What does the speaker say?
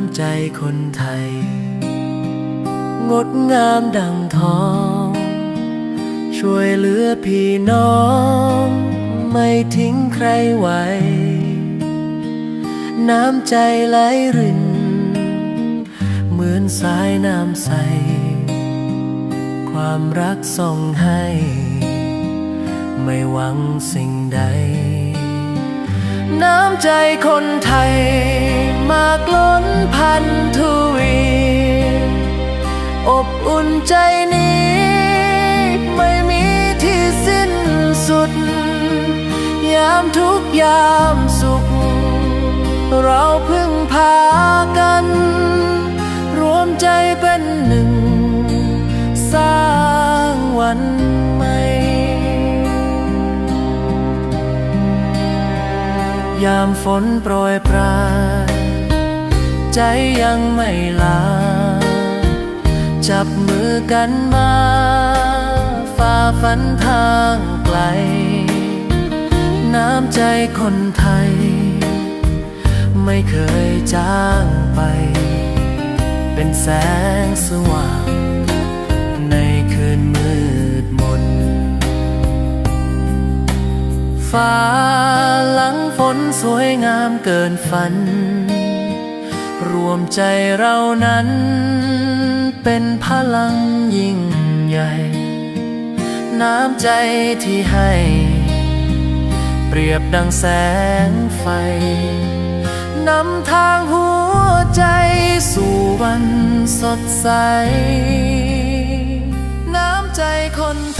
ำใจคนไทย งดงามดังทอง ช่วยเหลือพี่น้อง ไม่ทิ้งใครไว้ น้ำใจไหลริน เหมือนสายน้ำใส ความรักส่งให้ ไม่หวังสิ่งใด น้ำใจคนไทย มากล้นพันทวีอบอุ่นใจนี้ ไม่มีที่สิ้นสุด ยามทุกยามสุข เราพึ่งพากัน รวมใจเป็นหนึ่ง สร้างวันใหม่ ยามฝนโปรยปราย ใจยังไม่ลา จับมือกันมา ฝ่าฟันทางไกล น้ำใจคนไทย ไม่เคยจางไป เป็นแสงสว่าง ในคืนมืดมน ฟ้าหลังฝนสวยงามเกินฝัน รวมใจเรานั้น เป็นพลังยิ่งใหญ่ น้ำใจที่ให้ เปรียบดังแสงไฟนำทางหัวใจสู่วันสดใส น้ำใจคนไท